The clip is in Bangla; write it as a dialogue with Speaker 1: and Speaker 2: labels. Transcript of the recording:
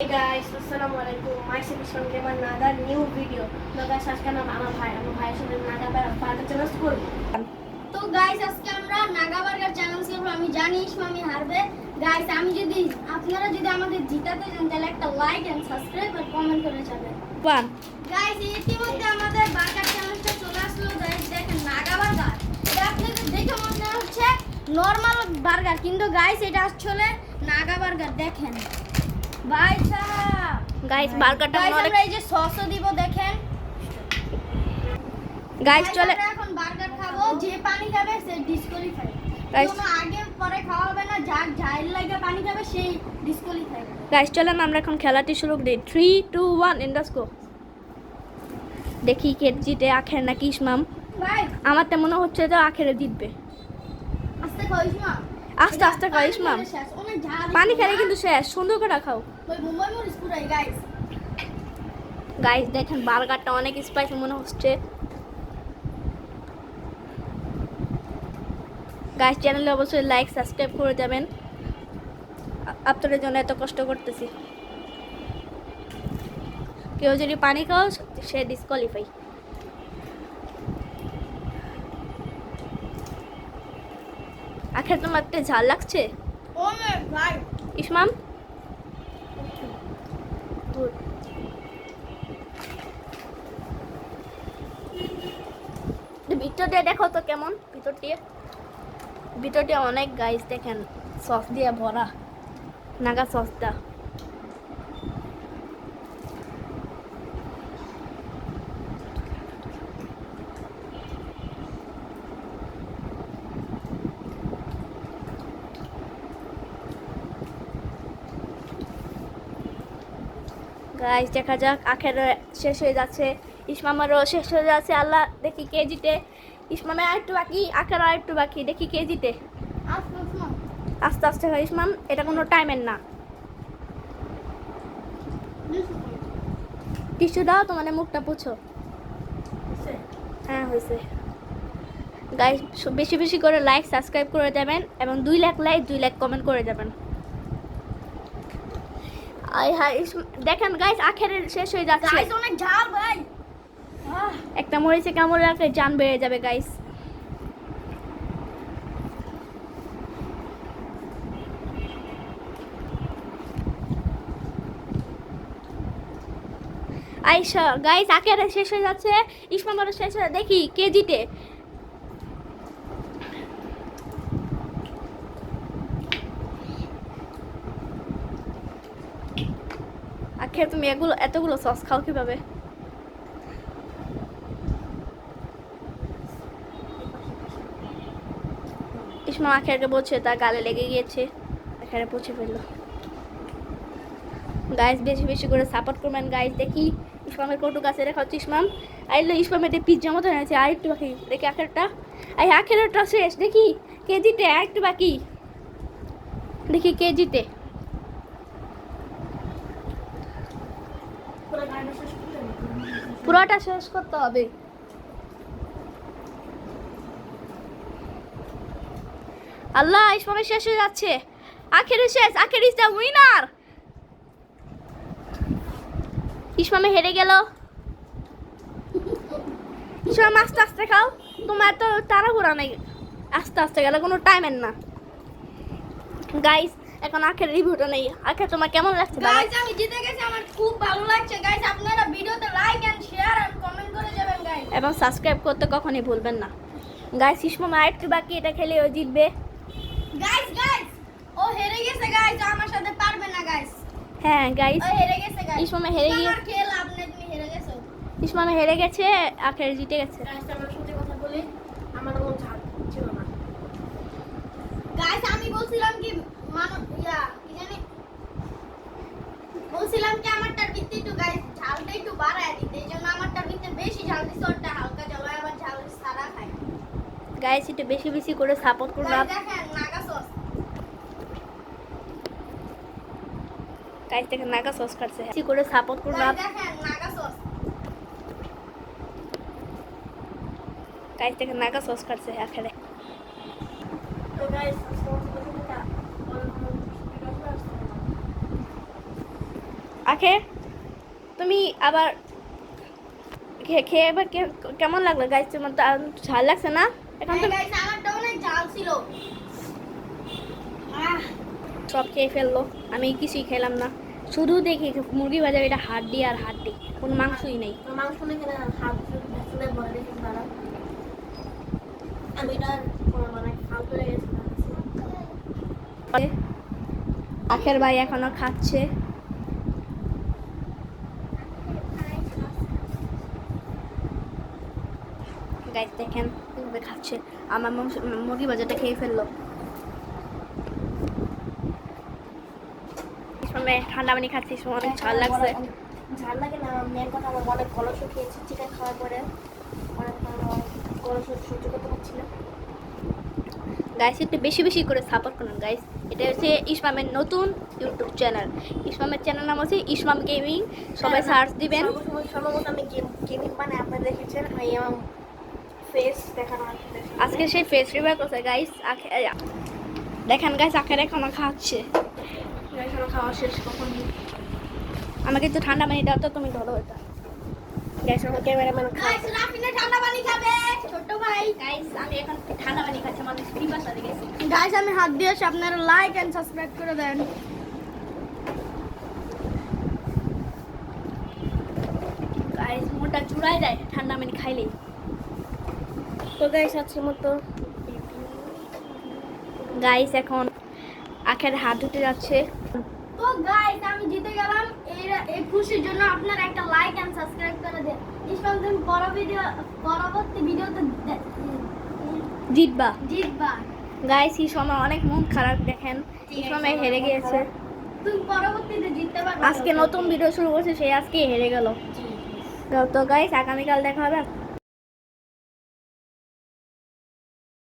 Speaker 1: আসসালামু আলাইকুম নাদার নিউ ভিডিও তো গাইস আজকে নাম আমার ভাই আমার ভাইয়ের সাথে নাগা বার্গার চ্যালেঞ্জ করব।
Speaker 2: তো গাইস আজকে আমরা নাগা বার্গার চ্যালেঞ্জ করব। আমি জানি ইসমামি হারবে। গাইস আমি যদি আপনারা যদি আমাদের জিতাতে চান তাহলে একটা লাইক এন্ড সাবস্ক্রাইব আর কমেন্ট করে যাবেন।
Speaker 1: ওয়ান
Speaker 2: গাইস ইতিমধ্যে আমাদের বার্গার চ্যালেঞ্জটা চলে আসলো। গাইস দেখেন নাগা বার্গার এটা আপনাদের দেখে মনে হচ্ছে নরমাল বার্গার কিন্তু গাইস এটা আসলে নাগা বার্গার দেখেন।
Speaker 1: গাইস বার্গারটা
Speaker 2: আমরা এই যে সসও দিব দেখেন।
Speaker 1: গাইস চলে
Speaker 2: এখন বার্গার খাব যে পানি খাবে সে ডিসকোয়ালিফাই আগে পরে খাওয়া হবে না লাগে পানি খাবে সেই ডিসকোয়ালিফাই
Speaker 1: গাইস চলেন আমরা এখন খেলাটি শুরু করি। থ্রি টু ওয়ান ইন্ডাস গো দেখি কে জিতে আখের নাকি ইসমাম।
Speaker 2: ভাই।
Speaker 1: আমার তো মনে হচ্ছে যে আখেরে জিতবে।
Speaker 2: আস্তে
Speaker 1: আস্তে আস্তে খাইস মাম। পানি খেলে কিন্তু শেষ। সুন্দর করে খাও।
Speaker 2: গাইস
Speaker 1: দেখেন, বার্গারটা অনেক স্পাইসি মনে হচ্ছে। গাইস চ্যানেলে অবশ্যই লাইক সাবস্ক্রাইব করে যাবেন আ- আপনাদের জন্য এত কষ্ট করতেছি। কেউ যদি পানি খাও, সে ডিসকোয়ালিফাই আখের তোমার একটা ঝাল লাগছে? ইসমাম ভিতর দিয়ে দেখো তো কেমন ভিতর দিয়ে। ভিতর দিয়ে অনেক গাইস দেখেন সস দিয়ে ভরা। নাগা সসটা গাইস দেখা যাক আখের শেষ হয়ে যাচ্ছে ইসমামারও শেষ হয়ে যাচ্ছে আল্লাহ দেখি কে জিতে। ইসমামে আর একটু বাকি আখের আর একটু বাকি দেখি কে জিতে।
Speaker 2: আস্তে আস্তে
Speaker 1: হয় ইসমাম এটা কোনো টাইমের না। টিস্যু দাও তো মানে মুখটা পুছো। হ্যাঁ হয়েছে গাইস বেশি বেশি করে লাইক সাবস্ক্রাইব করে দেবেন এবং দুই লাখ লাইক দুই লাখ কমেন্ট করে হ্যাঁ দেখেন গাইস আখের শেষ হয়ে যাচ্ছে।
Speaker 2: গাইস অনেক ঝাল ভাই।
Speaker 1: একটা মরিচে কামড় রাখলে জান বেড়ে যাবে গাইস আইসা গাইস আখের শেষ হয়ে যাচ্ছে। ইসমামারও শেষ হয়ে দেখি কে জিতে আখের তুমি এগুলো, এতগুলো সস খাও কীভাবে? ইসমা আখেরকে বলছে, তার গালে লেগে গিয়েছে। এখানে পৌঁছে ফেলল। গাইস বেশি বেশি করে সাপোর্ট করবেন। গাইস দেখি ইসমামের কটু কাছে রেখা হচ্ছে ইসমাম। আইলো ইসমামের পিজ্জা মতো হয়েছে। আর একটু বাকি, দেখি আখেরটা। এই আখেরটা শেষ। দেখি কে জিতে আর একটু বাকি। দেখি কে জিতে পুরোটা শেষ করতে হবে। আল্লাহ ইসমামের শেষ হয়ে যাচ্ছে। আখের শেষ, আখের ইজ দ্য উইনার ইসমামে হেরে গেল। ইসমাম, আস্তে আস্তে খাও। তোমার তো তাড়াহুড়া নেই। আস্তে আস্তে গেলে কোনো টাইমের না। গাইস এখন আখের রিভিউটা নেই। আখের তোমার কেমন লাগছে
Speaker 2: গাইস আমি জিতে গেছি, আমার খুব ভালো লাগছে গাইস আপনারা ভিডিওতে like and share and comment করে যাবেন গাইস
Speaker 1: এবং সাবস্ক্রাইব করতে কখনই ভুলবেন না। গাইস ইসমাম আরেকটু বাকি এটা খেলে ও জিতবে।
Speaker 2: গাইস গাইস ও হেরে গেছে গাইস আমার সাথে পারবে না গাইস
Speaker 1: হ্যাঁ গাইস
Speaker 2: ও হেরে গেছে গাইস
Speaker 1: ইসমামে হেরে গিয়ে-
Speaker 2: আমার খেল আপনি তুমি হেরে গেছো।
Speaker 1: ইসমামে হেরে গেছে আখের জিতে গেছে।
Speaker 3: গাইস আমরা সত্যি কথা বলি আমার কোনো ঝাল ছিল না।
Speaker 2: গাইস আমি বলছিলাম কি মানুষ ইয়া কি জানি? বলছিলাম কি আমারটার ভিত্তি একটু গাইস ঝালটা একটু বাড়ায় দিতে এই জন্য আমারটার ভিত্তি বেশি ঝাল দিছে ওরটা হালকা ঝাল হয়, আবার ঝাল সারা খায়
Speaker 1: গাইস একটু বেশি বেশি করে সাপোর্ট করুন
Speaker 2: গাইস দেখেন নাগা সস
Speaker 1: গাইস থেকে নাগা সস কাটছে। বেশি করে সাপোর্ট করুন
Speaker 2: গাইস দেখেন নাগা সস
Speaker 1: গাইস থেকে নাগা সস কাটছে আখেরে
Speaker 3: তো গাইস।
Speaker 1: আখে তুমি আবার খেয়ে খেয়ে এবার কেমন লাগল? গাইস তোমার তো আর ঝাল লাগছে না? এখন তো
Speaker 2: আমারটা অনেক জাল ছিল। আহ।
Speaker 1: সব খেয়ে ফেলল। আমি কিছুই খেলাম না। শুধু দেখি মুরগি বাজার এটা হাড্ডি আর হাড্ডি। কোনো মাংসই নেই।
Speaker 3: মাংস আমি এটা মানে
Speaker 1: আখের ভাই এখনও খাচ্ছে। গাইস দেখেন কীভাবে খাচ্ছে আমার মুরগি বাজারটা খেয়ে ফেলল সময় ঠান্ডা পানি খাচ্ছি সময় অনেক ঝাল লাগছে।
Speaker 3: ঝাল লাগে না মেন কথা আমার অনেক কলস খেয়েছি চিকেন খাওয়ার পরে। অনেক কলস সহ্য করতে পারছি না।
Speaker 1: গাইস একটু বেশি বেশি করে সাপোর্ট করুন গাইস এটা হচ্ছে ইসমামের নতুন ইউটিউব চ্যানেল ইসমামের চ্যানেল নাম হচ্ছে ইসমাম গেমিং সবাই সার্চ দিবেন।
Speaker 3: সর্বপ্রথম- সর্বপ্রথম আমি গেম গেমিং মানে আপনারা দেখেছেন আমি আমার ফেস দেখানো
Speaker 1: আজকে সেই ফেস রিভার করছে গাইস দেখেন গাইস আখের এখনও খাচ্ছে।
Speaker 3: এখানে খাওয়া শেষ কখন?
Speaker 1: আমাকে একটু ঠান্ডা পানি দাও তো তুমি ধরো এটা।
Speaker 3: গ্যাস আমার ক্যামেরাম্যান
Speaker 2: গাইস রাফিনে ঠান্ডা পানি খাবে ছোট ভাই।
Speaker 1: গাইস আমি এখন ঠান্ডা পানি খাচ্ছি আমাদের পিপাসা লেগেছে
Speaker 2: গাইস আমি হাত আপনারা লাইক এন্ড সাবস্ক্রাইব করে দেন।
Speaker 1: গাইস মোটা চুড়াই যায় ঠান্ডা পানি খাইলেই।
Speaker 3: তো গাইস আজকের মতো।
Speaker 1: গাইস এখন আখের হাত ধুতে যাচ্ছে।
Speaker 2: তো গাইস আমি জিতে গেলাম। এই এই খুশির জন্য আপনারা একটা লাইক এন্ড সাবস্ক্রাইব করে দেন। ইসমাম তুমি ভিডিও পরবর্তী ভিডিওতে
Speaker 1: জিতবা।
Speaker 2: জিতবা।
Speaker 1: গাইস এই সময় অনেক মন খারাপ দেখেন। এই সময় হেরে গিয়েছে।
Speaker 2: তুমি পরবর্তীতে জিততে পারবে
Speaker 1: আজকে নতুন ভিডিও শুরু করছে সে আজকে হেরে গেল। তো গাইস আগামীকাল দেখা হবে।